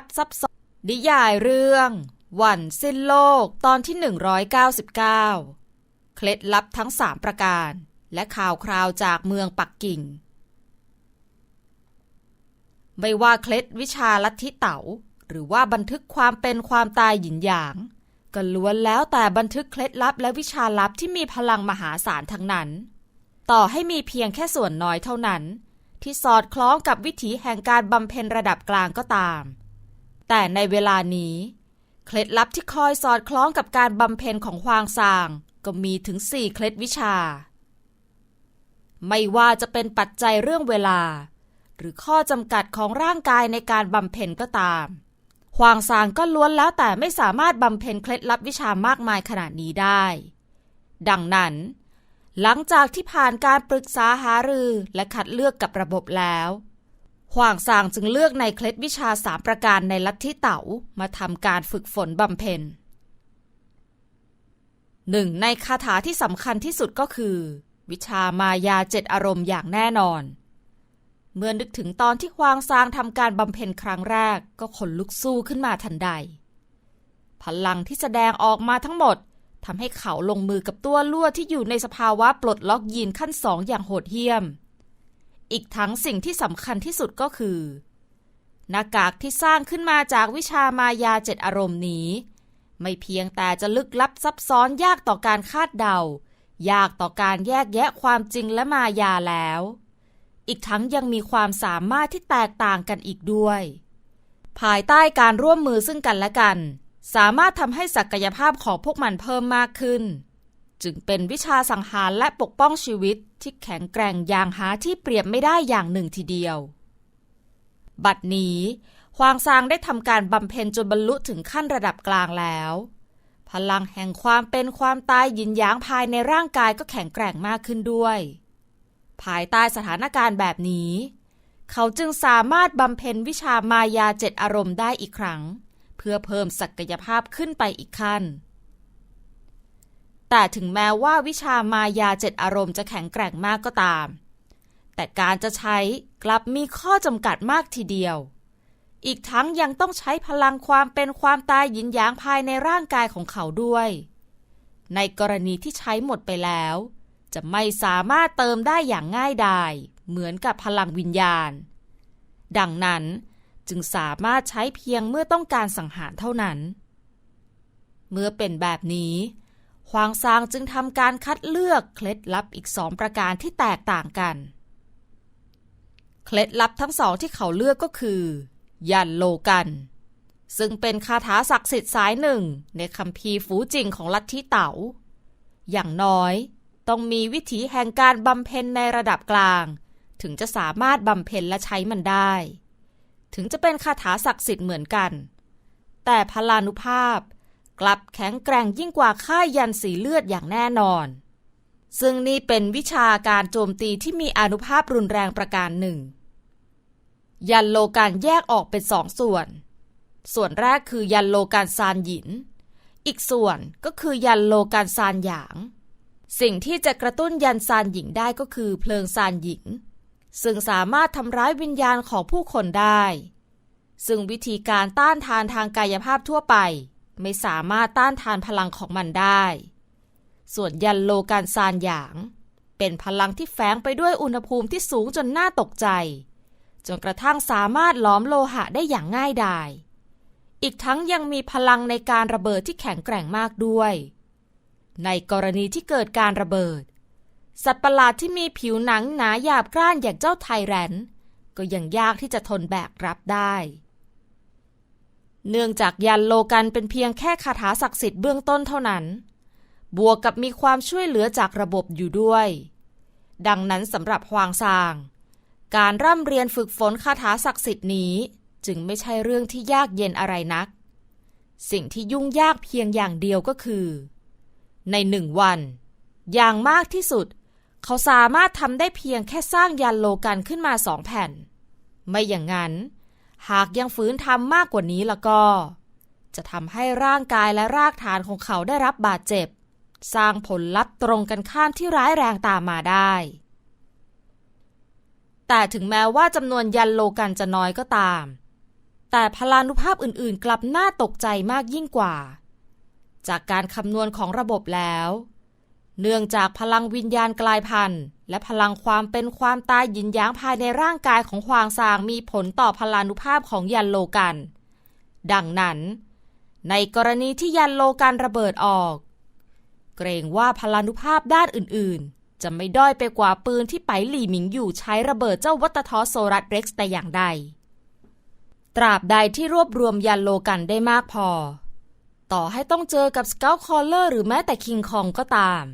ับซับซ้อนนิยายเรื่อง วันสิ้นโลกตอนที่ 199 เคล็ดลับทั้งสามประการ และข่าวคราวจากเมืองปักกิ่ง ไม่ว่าเคล็ดวิชาลัทธิเต๋า หรือว่าบันทึกความเป็นความตายหยินหยางก็ล้วนแล้วแต่บันทึกเคล็ดลับและวิชาลับที่มีพลังมหาศาลทั้งนั้น ต่อให้มีเพียงแค่ส่วนน้อยเท่านั้น ที่สอดคล้องกับวิถีแห่งการบำเพ็ญระดับกลางก็ตาม แต่ในเวลานี้ เคล็ดลับที่คอยสอดคล้องกับการบำเพ็ญของฮวางซาง ก็มีถึงสี่เคล็ดวิชา ไม่ว่าจะเป็นปัจจัยเรื่องเวลา หรือข้อจำกัดของร่างกายในการบำเพ็ญก็ตามฮวางซางก็ล้วนแล้วแต่ไม่สามารถบำเพ็ญเคล็ดลับวิชามากมายขนาดนี้ได้ ดังนั้น หลังจากที่ผ่านการปรึกษาหารือและคัดเลือกกับระบบแล้ว ฮวางซางจึงเลือกในเคล็ดวิชาสามประการในลัทธิเต๋ามาทำการฝึกฝนบำเพ็ญหนึ่งในคาถาที่สำคัญที่สุดก็คือ วิชามายาเจ็ดอารมณ์อย่างแน่นอน เมื่อนึกถึงตอนที่ฮวางซางทำการบำเพ็ญครั้งแรกก็ขนลุกสู้ขึ้นมาทันใด พลังที่แสดงออกมาทั้งหมดทำให้เขาลงมือกับตัวลวดที่อยู่ในสภาวะปลดล็อกยีนขั้นสองอย่างโหดเหี้ยม อีกทั้งสิ่งที่สำคัญที่สุดก็คือ หน้ากากที่สร้างขึ้นมาจากวิชามายาเจ็ดอารมณ์นี้ ไม่เพียงแต่จะลึกลับซับซ้อนยากต่อการคาดเดา ยากต่อการแยกแยะความจริงและมายาแล้ว อีกทั้งยังมีความสามารถที่แตกต่างกันอีกด้วย ภายใต้การร่วมมือซึ่งกันและกัน สามารถทำให้ศักยภาพของพวกมันเพิ่มมากขึ้น จึงเป็นวิชาสังหารและปกป้องชีวิตที่แข็งแกร่งอย่างหาที่เปรียบไม่ได้อย่างหนึ่งทีเดียว บัดนี้ฮวางซางได้ทำการบำเพ็ญจนบรรลุถึงขั้นระดับกลางแล้ว พลังแห่งความเป็นความตายยินยางภายในร่างกายก็แข็งแกร่งมากขึ้นด้วย ภายใต้สถานการณ์แบบนี้ เขาจึงสามารถบำเพ็ญวิชามายาเจ็ดอารมณ์ได้อีกครั้ง เพื่อเพิ่มศักยภาพขึ้นไปอีกขั้น แต่ถึงแม้ว่าวิชามายาเจ็ดอารมณ์จะแข็งแกร่งมากก็ตาม แต่การจะใช้กลับมีข้อจำกัดมากทีเดียว อีกทั้งยังต้องใช้พลังความเป็นความตายหยินหยางภายในร่างกายของเขาด้วย ในกรณีที่ใช้หมดไปแล้ว จะไม่สามารถเติมได้อย่างง่ายดายเหมือนกับพลังวิญญาณ ดังนั้นจึงสามารถใช้เพียงเมื่อต้องการสังหารเท่านั้น เมื่อเป็นแบบนี้ ฮวางซางจึงทำการคัดเลือกเคล็ดลับอีกสองประการที่แตกต่างกัน เคล็ดลับทั้งสองที่เขาเลือกก็คือ ยันโลกัน ซึ่งเป็นคาถาศักดิ์สิทธิ์สายหนึ่งในคัมภีร์ฟูจิงของลัทธิเต๋า อย่างน้อยต้องมีวิถีแห่งการบำเพ็ญในระดับกลาง ถึงจะสามารถบำเพ็ญและใช้มันได้ ถึงจะเป็นคาถาศักดิ์สิทธิ์เหมือนกัน แต่พลานุภาพ กลับแข็งแกร่งยิ่งกว่าค่ายยันสีเลือดอย่างแน่นอน ซึ่งนี่เป็นวิชาการโจมตีที่มีอนุภาพรุนแรงประการหนึ่ง ยันโลการแยกออกเป็นสองส่วน ส่วนแรกคือยันโลการซานหยิน อีกส่วนก็คือยันโลการซานหยาง สิ่งที่จะกระตุ้นยันซานหญิงได้ก็คือเพลิงซานหญิง ซึ่งสามารถทำร้ายวิญญาณของผู้คนได้ ซึ่งวิธีการต้านทานทางกายภาพทั่วไป ไม่สามารถต้านทานพลังของมันได้ ส่วนยันโลการซานหยาง เป็นพลังที่แฝงไปด้วยอุณหภูมิที่สูงจนน่าตกใจ จนกระทั่งสามารถล้อมโลหะได้อย่างง่ายดาย อีกทั้งยังมีพลังในการระเบิดที่แข็งแกร่งมากด้วย ในกรณีที่เกิดการระเบิด สัตว์ประหลาดที่มีผิวหนังหนาหยาบกร้านอย่างเจ้าไทแรนก็ยังยากที่จะทนแบกรับได้ เนื่องจากยันโลกันเป็นเพียงแค่คาถาศักดิ์สิทธิ์เบื้องต้นเท่านั้น บวกกับมีความช่วยเหลือจากระบบอยู่ด้วย ดังนั้นสำหรับฮวางซาง การร่ำเรียนฝึกฝนคาถาศักดิ์สิทธิ์นี้ จึงไม่ใช่เรื่องที่ยากเย็นอะไรนัก สิ่งที่ยุ่งยากเพียงอย่างเดียวก็คือ ในหนึ่งวัน อย่างมากที่สุด เขาสามารถทำได้เพียงแค่สร้างยันโลกันขึ้นมาสองแผ่น ไม่อย่างนั้น หากยังฝืนทำมากกว่านี้แล้วก็ จะทำให้ร่างกายและรากฐานของเขาได้รับบาดเจ็บ สร้างผลลัพธ์ตรงกันข้ามที่ร้ายแรงตามมาได้ แต่ถึงแม้ว่าจำนวนยันโลกันจะน้อยก็ตาม แต่พลานุภาพอื่นๆ กลับน่าตกใจมากยิ่งกว่า จากการคำนวณของระบบแล้ว เนื่องจากพลังวิญญาณกลายพันธุ์ และพลังความเป็นความตายยินยางภายในร่างกายของควางซางมีผลต่อพลานุภาพของยันโลกัน ดังนั้น ในกรณีที่ยันโลกันระเบิดออก เกรงว่าพลานุภาพด้านอื่นๆ จะไม่ด้อยไปกว่าปืนที่ไปหลี่หมิงอยู่ใช้ระเบิดเจ้าวัตทอโซรัสเร็กซ์แต่อย่างใด ตราบใดที่รวบรวมยันโลกันได้มากพอ ต่อให้ต้องเจอกับสเกลคอลเลอร์หรือแม้แต่คิงคองก็ตาม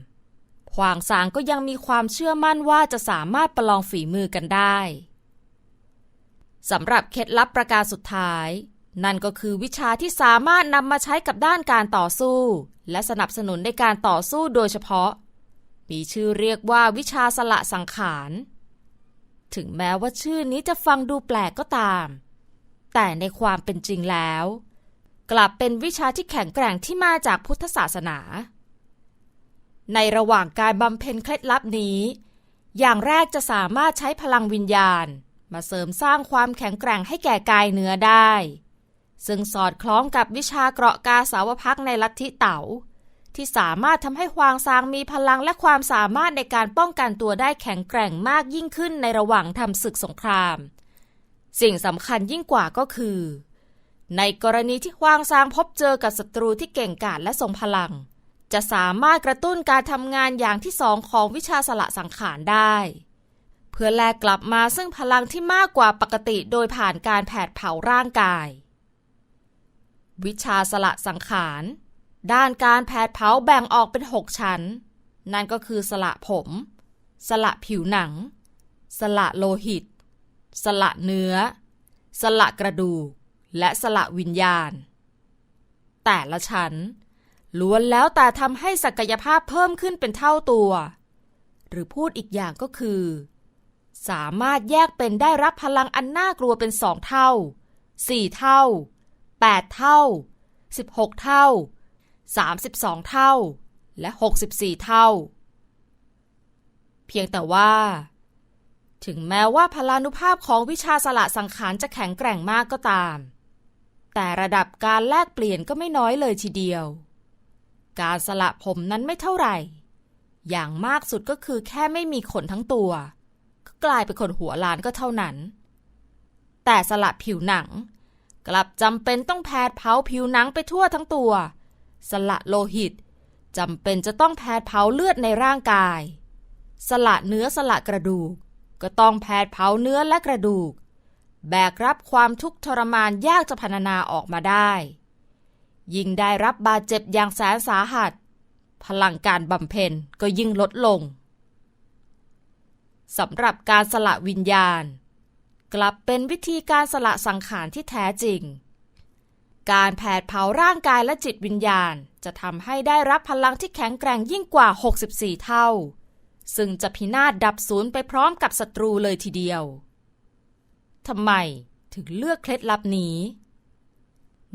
ขวางสางก็ยังมีความเชื่อมั่นว่าจะสามารถประลองฝีมือกันได้สำหรับเคล็ดลับประการสุดท้าย นั่นก็คือวิชาที่สามารถนำมาใช้กับด้านการต่อสู้ และสนับสนุนในการต่อสู้โดยเฉพาะ มีชื่อเรียกว่าวิชาสละสังขาร ถึงแม้ว่าชื่อนี้จะฟังดูแปลกก็ตาม แต่ในความเป็นจริงแล้ว กลับเป็นวิชาที่แข็งแกร่งที่มาจากพุทธศาสนา ในระหว่างการบำเพ็ญเคล็ดลับนี้ อย่างแรกจะสามารถใช้พลังวิญญาณ มาเสริมสร้างความแข็งแกร่งให้แก่กายเนื้อได้ ซึ่งสอดคล้องกับวิชาเกราะกาสาวพักในลัทธิเต๋า ที่สามารถทำให้ฮวางซางมีพลังและความสามารถในการป้องกันตัวได้แข็งแกร่งมากยิ่งขึ้นในระหว่างทำศึกสงคราม สิ่งสำคัญยิ่งกว่าก็คือ ในกรณีที่ฮวางซางพบเจอกับศัตรูที่เก่งกาจและทรงพลัง จะสามารถกระตุ้นการทำงานอย่างที่สองของวิชาสละสังขารได้ เพื่อแลกกลับมาซึ่งพลังที่มากกว่าปกติโดยผ่านการแผดเผาร่างกาย วิชาสละสังขาร ด้านการแผดเผาแบ่งออกเป็นหกชั้น นั่นก็คือสละผม สละผิวหนัง สละโลหิต สละเนื้อ สละกระดูก และสละวิญญาณ แต่ละชั้น ล้วนแล้วแต่ทำให้ศักยภาพเพิ่มขึ้นเป็นเท่าตัว หรือพูดอีกอย่างก็คือ สามารถแยกเป็นได้รับพลังอันน่ากลัวเป็นสองเท่าสี่เท่าแปดเท่าสิบหกเท่าสามสิบสองเท่า และหกสิบสี่เท่า เพียงแต่ว่า ถึงแม้ว่าพลานุภาพของวิชาสละสังขารจะแข็งแกร่งมากก็ตาม แต่ระดับการแลกเปลี่ยนก็ไม่น้อยเลยทีเดียว การสละผมนั้นไม่เท่าไหร่ อย่างมากสุดก็คือแค่ไม่มีขนทั้งตัว ก็กลายเป็นคนหัวล้านก็เท่านั้น แต่สละผิวหนัง กลับจำเป็นต้องแผดเผาผิวหนังไปทั่วทั้งตัว สละโลหิตจำเป็นจะต้องแผดเผาเลือดในร่างกาย สละเนื้อสละกระดูก ก็ต้องแผดเผาเนื้อและกระดูก แบกรับความทุกข์ทรมานยากจะพรรณนาออกมาได้ ยิ่งได้รับบาดเจ็บอย่างแสนสาหัส พลังการบำเพ็ญก็ยิ่งลดลงสำหรับการสละวิญญาณ กลับเป็นวิธีการสละสังขารที่แท้จริง การแผดเผาร่างกายและจิตวิญญาณ จะทำให้ได้รับพลังที่แข็งแกร่งยิ่งกว่า 64 เท่า ซึ่งจะพินาศดับศูนย์ไปพร้อมกับศัตรูเลยทีเดียวทำไมถึงเลือกเคล็ดลับนี้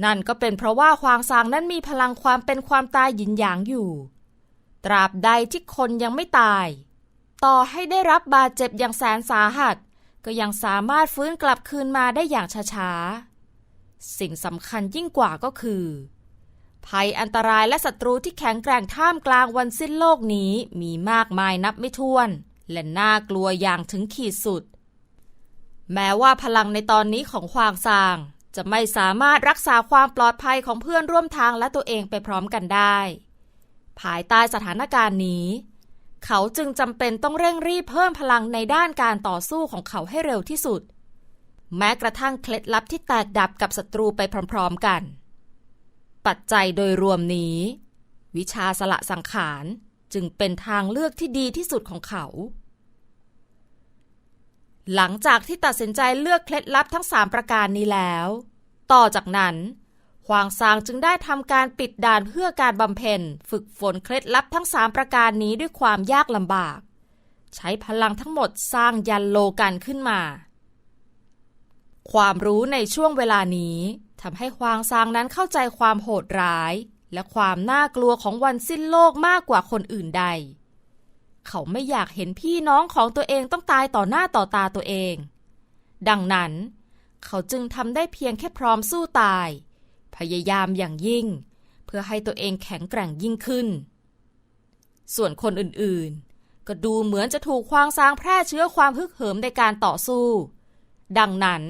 นั่นก็เป็นเพราะว่าควางซางนั้นมีพลังความเป็นความตายหยินหยางอยู่ ตราบใดที่คนยังไม่ตาย ต่อให้ได้รับบาดเจ็บอย่างแสนสาหัส ก็ยังสามารถฟื้นกลับคืนมาได้อย่างช้าๆ สิ่งสำคัญยิ่งกว่าก็คือ ภัยอันตรายและศัตรูที่แข็งแกร่งท่ามกลางวันสิ้นโลกนี้มีมากมายนับไม่ถ้วน และน่ากลัวอย่างถึงขีดสุด แม้ว่าพลังในตอนนี้ของควางซาง จะไม่สามารถรักษาความปลอดภัยของเพื่อนร่วมทางและตัวเองไปพร้อมกันได้ ภายใต้สถานการณ์นี้ เขาจึงจำเป็นต้องเร่งรีบเพิ่มพลังในด้านการต่อสู้ของเขาให้เร็วที่สุด แม้กระทั่งเคล็ดลับที่แตกดับกับศัตรูไปพร้อมๆกัน ปัจจัยโดยรวมนี้ วิชาสละสังขารจึงเป็นทางเลือกที่ดีที่สุดของเขา หลังจากที่ตัดสินใจเลือกเคล็ดลับทั้ง 3 ประการนี้แล้ว ต่อจากนั้นฮวางซางจึงได้ทำการปิดด่านเพื่อการบำเพ็ญฝึกฝนเคล็ดลับทั้ง 3 ประการนี้ด้วยความยากลำบาก ใช้พลังทั้งหมดสร้างยันโลกันขึ้นมา ความรู้ในช่วงเวลานี้ทำให้ฮวางซางนั้นเข้าใจความโหดร้าย และความน่ากลัวของวันสิ้นโลกมากกว่าคนอื่นใด เขาไม่อยากเห็นพี่น้องของตัวเองต้องตายต่อหน้าต่อตาตัวเอง ดังนั้น เขาจึงทำได้เพียงแค่พร้อมสู้ตาย พยายามอย่างยิ่ง เพื่อให้ตัวเองแข็งแกร่งยิ่งขึ้น ส่วนคนอื่นๆ ก็ดูเหมือนจะถูกควางซางแพร่เชื้อความฮึกเหิมในการต่อสู้ ดังนั้น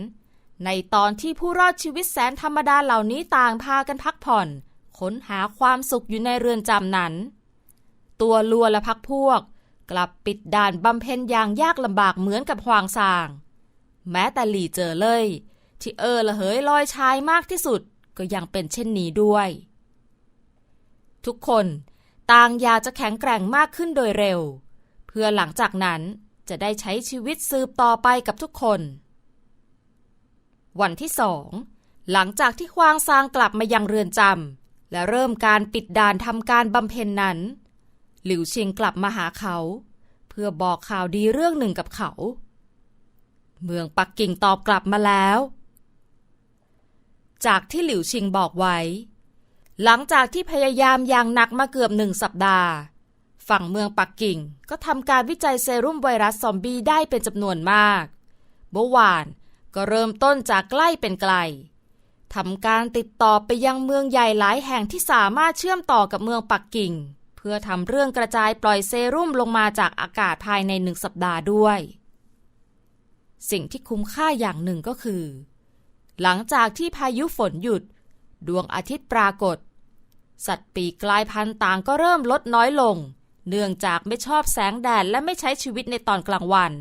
ในตอนที่ผู้รอดชีวิตแสนธรรมดาเหล่านี้ต่างพากันพักผ่อนค้นหาความสุขอยู่ในเรือนจำนั้น ตัวลัวและพักพวก กลับปิดด่านบำเพ็ญอย่างยากลำบากเหมือนกับหวางซาง แม้แต่หลี่เจอเลย ที่เออละเหยลอยชายมากที่สุดก็ยังเป็นเช่นนี้ด้วย ทุกคนต่างอยากจะแข็งแกร่งมากขึ้นโดยเร็ว เพื่อหลังจากนั้นจะได้ใช้ชีวิตสืบต่อไปกับทุกคน วันที่สองหลังจากที่ควางซางกลับมายังเรือนจำและเริ่มการปิดด่านทำการบำเพ็ญนั้น หลิวเชิงกลับมาหาเขา เพื่อบอกข่าวดีเรื่องหนึ่งกับเขา เมืองปักกิ่งตอบกลับมาแล้ว จากที่หลิวชิงบอกไว้ หลังจากที่พยายามอย่างหนักมาเกือบหนึ่งสัปดาห์ ฝั่งเมืองปักกิ่งก็ทำการวิจัยเซรุ่มไวรัสซอมบี้ได้เป็นจำนวนมากเมื่อวานก็เริ่มต้นจากใกล้เป็นไกลทำการติดต่อไปยังเมืองใหญ่หลายแห่งที่สามารถเชื่อมต่อกับเมืองปักกิ่ง พื่อทำเรื่องกระจายปล่อยเซรุ่มลงมาจากอากาศภายในหนึ่งสัปดาห์ด้วย สิ่งที่คุ้มค่าอย่างหนึ่งก็คือ หลังจากที่พายุฝนหยุด ดวงอาทิตย์ปรากฏ สัตว์ปีกกลายพันธุ์ต่างก็เริ่มลดน้อยลง เนื่องจากไม่ชอบแสงแดดและไม่ใช้ชีวิตในตอนกลางวัน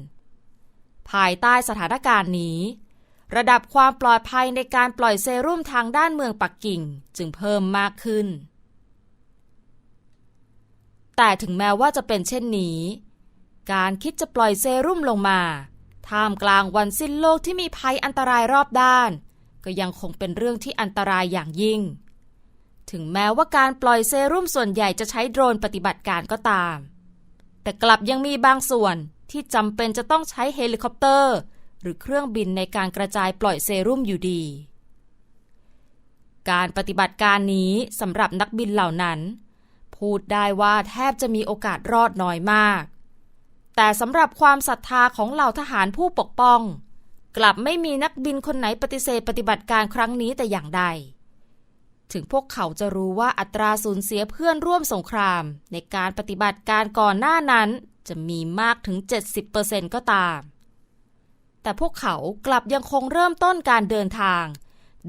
ภายใต้สถานการณ์นี้ระดับความปลอดภัยในการปล่อยเซรุ่มทางด้านเมืองปักกิ่งจึงเพิ่มมากขึ้น แต่ถึงแม้ว่าจะเป็นเช่นนี้ การคิดจะปล่อยเซรุ่มลงมา ท่ามกลางวันสิ้นโลกที่มีภัยอันตรายรอบด้าน ก็ยังคงเป็นเรื่องที่อันตรายอย่างยิ่ง ถึงแม้ว่าการปล่อยเซรุ่มส่วนใหญ่จะใช้โดรนปฏิบัติการก็ตาม แต่กลับยังมีบางส่วนที่จำเป็นจะต้องใช้เฮลิคอปเตอร์ หรือเครื่องบินในการกระจายปล่อยเซรุ่มอยู่ดี การปฏิบัติการนี้สำหรับนักบินเหล่านั้น พูดได้ว่าแทบจะมีโอกาสรอดน้อยมาก แต่สำหรับความศรัทธาของเหล่าทหารผู้ปกป้อง กลับไม่มีนักบินคนไหนปฏิเสธปฏิบัติการครั้งนี้แต่อย่างใด ถึงพวกเขาจะรู้ว่าอัตราสูญเสียเพื่อนร่วมสงคราม ในการปฏิบัติการก่อนหน้านั้นจะมีมากถึง 70%ก็ตาม แต่พวกเขากลับยังคงเริ่มต้นการเดินทาง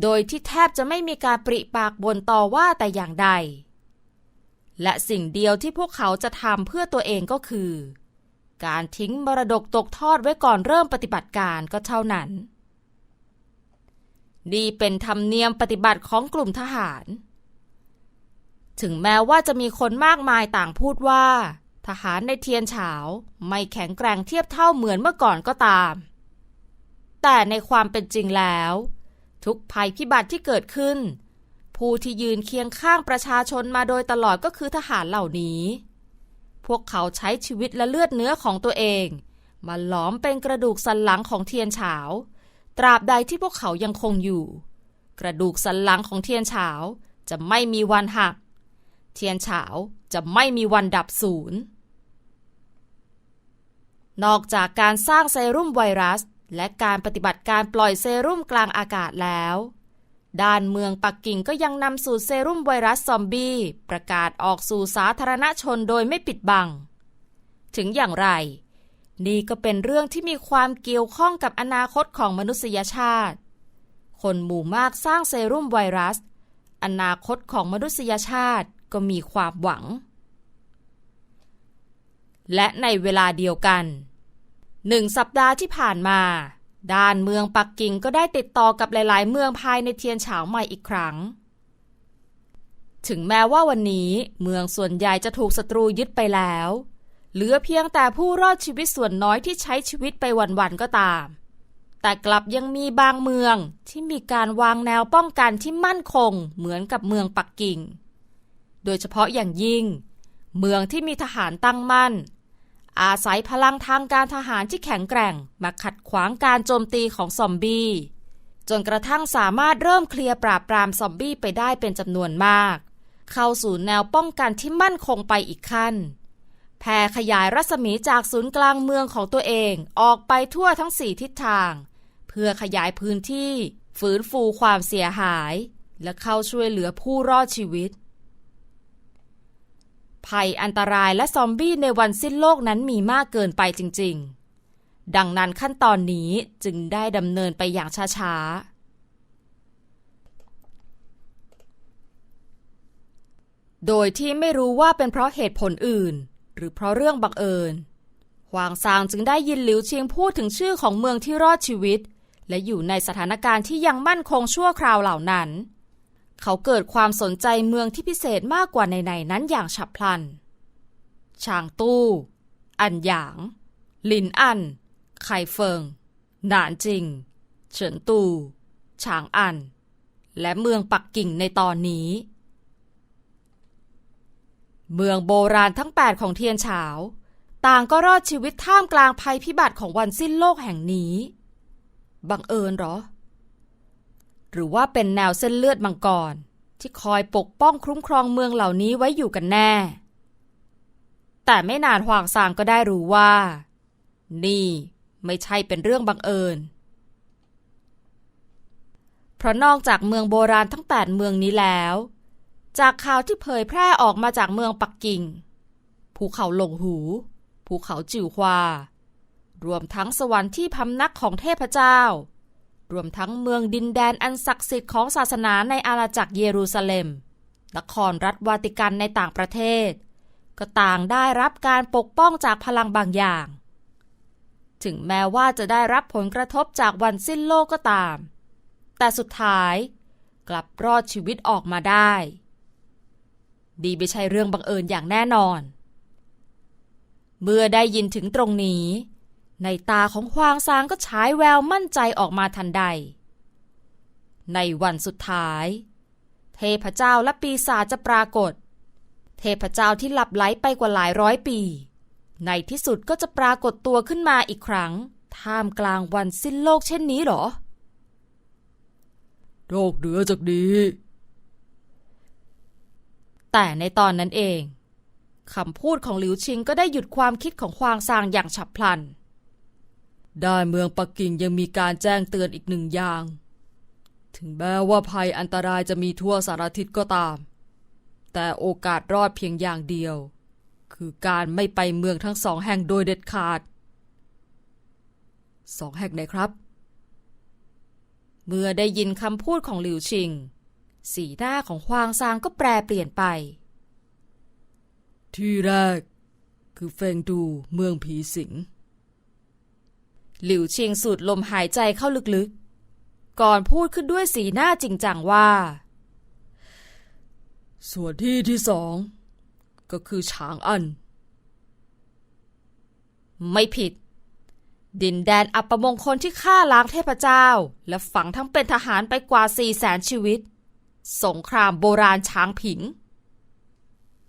โดยที่แทบจะไม่มีการปริปากบนต่อว่าแต่อย่างใด และสิ่งเดียวที่พวกเขาจะทำเพื่อตัวเองก็คือ การทิ้งมรดกตกทอดไว้ก่อนเริ่มปฏิบัติการก็เท่านั้น นี่เป็นธรรมเนียมปฏิบัติของกลุ่มทหาร ถึงแม้ว่าจะมีคนมากมายต่างพูดว่า ทหารในเทียนฉาวไม่แข็งแกร่งเทียบเท่าเหมือนเมื่อก่อนก็ตาม แต่ในความเป็นจริงแล้ว ทุกภัยพิบัติที่เกิดขึ้น ผู้ที่ยืนเคียงข้างประชาชนมาโดยตลอดก็คือทหารเหล่านี้ พวกเขาใช้ชีวิตและเลือดเนื้อของตัวเอง มาหลอมเป็นกระดูกสันหลังของเทียนฉาว ตราบใดที่พวกเขายังคงอยู่ กระดูกสันหลังของเทียนฉาวจะไม่มีวันหัก เทียนฉาวจะไม่มีวันดับศูนย์ นอกจากการสร้างเซรุ่มไวรัส และการปฏิบัติการปล่อยเซรุ่มกลางอากาศแล้ว ด้านเมืองปักกิ่งก็ยังนำสูตรเซรุ่มไวรัสซอมบี้ ประกาศออกสู่สาธารณชนโดยไม่ปิดบัง ถึงอย่างไร นี่ก็เป็นเรื่องที่มีความเกี่ยวข้องกับอนาคตของมนุษยชาติ คนหมู่มากสร้างเซรุ่มไวรัส อนาคตของมนุษยชาติก็มีความหวัง และในเวลาเดียวกันหนึ่งสัปดาห์ที่ผ่านมา ด้านเมืองปักกิ่งก็ได้ติดต่อกับหลาย ๆ เมืองภายในเทียนฉาวใหม่อีกครั้ง ถึงแม้ว่าวันนี้เมืองส่วนใหญ่จะถูกศัตรูยึดไปแล้ว เหลือเพียงแต่ผู้รอดชีวิตส่วนน้อยที่ใช้ชีวิตไปวัน ๆ ก็ตาม แต่กลับยังมีบางเมืองที่มีการวางแนวป้องกันที่มั่นคงเหมือนกับเมืองปักกิ่ง โดยเฉพาะอย่างยิ่ง เมืองที่มีทหารตั้งมั่น อาศัยพลังทางการทหารที่แข็งแกร่ง มาขัดขวางการโจมตีของซอมบี้จนกระทั่งสามารถเริ่มเคลียร์ปราบปรามซอมบี้ไปได้เป็นจำนวนมาก เข้าสู่แนวป้องกันที่มั่นคงไปอีกขั้น แผ่ขยายรัศมีจากศูนย์กลางเมืองของตัวเองออกไปทั่วทั้งสี่ทิศทาง เพื่อขยายพื้นที่ ฟื้นฟูความเสียหาย และเข้าช่วยเหลือผู้รอดชีวิต ภัยอันตรายและซอมบี้ในวันสิ้นโลกนั้นมีมากเกินไปจริง ๆ ดังนั้นขั้นตอนนี้จึงได้ดำเนินไปอย่างช้า ๆโดยที่ไม่รู้ว่าเป็นเพราะเหตุผลอื่น หรือเพราะเรื่องบังเอิญหวางซางจึงได้ยินหลิวเชียงพูดถึงชื่อของเมืองที่รอดชีวิต และอยู่ในสถานการณ์ที่ยังมั่นคงชั่วคราวเหล่านั้น เขาเกิดความสนใจเมืองที่พิเศษมากกว่าในๆนั้นอย่างฉับพลัน ชางตู้ อันหยาง ลินอัน ไคเฟิง หนานจิง เฉินตูชางอัน และเมืองปักกิ่งในตอนนี้ เมืองโบราณทั้ง 8 ของเทียนฉาว ต่างก็รอดชีวิตท่ามกลางภัยพิบัติของวันสิ้นโลกแห่งนี้ บังเอิญหรอ หรือว่าเป็นแนวเส้นเลือดมังกร ที่คอยปกป้องคุ้มครองเมืองเหล่านี้ไว้อยู่กันแน่ แต่ไม่นานหวางซางก็ได้รู้ว่า นี่ไม่ใช่เป็นเรื่องบังเอิญ เพราะนอกจากเมืองโบราณทั้งแปดเมืองนี้แล้ว จากข่าวที่เผยแพร่ออกมาจากเมืองปักกิ่ง ภูเขาหลงหู ภูเขาจิ๋วควา รวมทั้งสวรรค์ที่พำนักของเทพเจ้า รวมทั้งเมืองดินแดนอันศักดิ์สิทธิ์ของศาสนาในอาณาจักรเยรูซาเล็ม นครรัฐวาติกันในต่างประเทศ ก็ต่างได้รับการปกป้องจากพลังบางอย่าง ถึงแม้ว่าจะได้รับผลกระทบจากวันสิ้นโลกก็ตาม แต่สุดท้ายกลับรอดชีวิตออกมาได้ ดีไม่ใช่เรื่องบังเอิญอย่างแน่นอน เมื่อได้ยินถึงตรงนี้ ในตาของควางซางก็ฉายแววมั่นใจออกมาทันใด ในวันสุดท้าย เทพเจ้าและปีศาจจะปรากฏ เทพเจ้าที่หลับไหลไปกว่าหลายร้อยปี ในที่สุดก็จะปรากฏตัวขึ้นมาอีกครั้ง ท่ามกลางวันสิ้นโลกเช่นนี้เหรอ โรคเหนือจากนี้ แต่ในตอนนั้นเองคำพูดของหลิวชิงก็ได้หยุดความคิดของควางซางอย่างฉับพลัน ได้เมืองปักกิ่งยังมีการแจ้งเตือนอีกหนึ่งอย่าง ถึงแม้ว่าภัยอันตรายจะมีทั่วสารทิศก็ตาม แต่โอกาสรอดเพียงอย่างเดียว คือการไม่ไปเมืองทั้งสองแห่งโดยเด็ดขาด สองแห่งไหนครับ เมื่อได้ยินคำพูดของหลิวชิง สีหน้าของควางซางก็แปรเปลี่ยนไป ที่แรก คือเฟงดูเมืองผีสิง หลิวเชิงสูดลมหายใจเข้าลึกๆ ก่อนพูดขึ้นด้วยสีหน้าจริงจังว่า ส่วนที่ที่สอง ก็คือฉางอัน ไม่ผิด ดินแดนอัปมงคลที่ฆ่าล้างเทพเจ้า และฝังทั้งเป็นทหารไปกว่าสี่แสนชีวิต สงครามโบราณช้างผิง